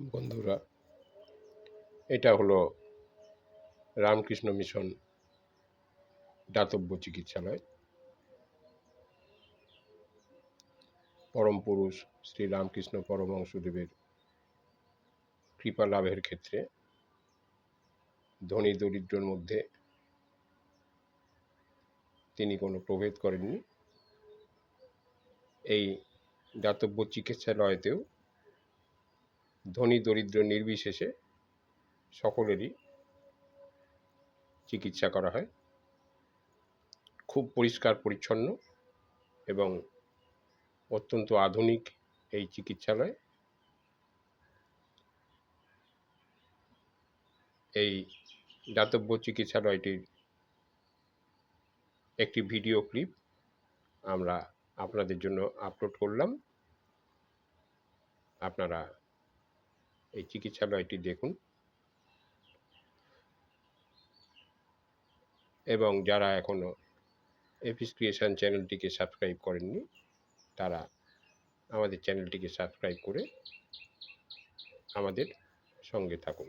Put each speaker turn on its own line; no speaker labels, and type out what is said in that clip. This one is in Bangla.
বন্ধুরা, এটা হলো রামকৃষ্ণ মিশন দাতব্য চিকিৎসালয়। পরম পুরুষ শ্রী রামকৃষ্ণ পরমহংসদেবের কৃপা লাভের ক্ষেত্রে ধনী দরিদ্রর মধ্যে তিনি কোনো প্রভেদ করেননি। এই দাতব্য চিকিৎসালয়তেও ধনী, দরিদ্র, নির্বিশেষে সকলেরই চিকিৎসা করা হয়। খুব পরিষ্কার, পরিচ্ছন্ন এবং অত্যন্ত আধুনিক এই চিকিৎসালয়। এই দাতব্য চিকিৎসালয়টির একটি ভিডিও ক্লিপ আমরা আপনাদের জন্য আপলোড করলাম। আপনারা এই চিকিৎসালয়টি দেখুন। এবং যারা এখনও এপিস ক্রিয়েশন চ্যানেলটিকে সাবস্ক্রাইব করেননি, তারা আমাদের চ্যানেলটিকে সাবস্ক্রাইব করে আমাদের সঙ্গে থাকুন।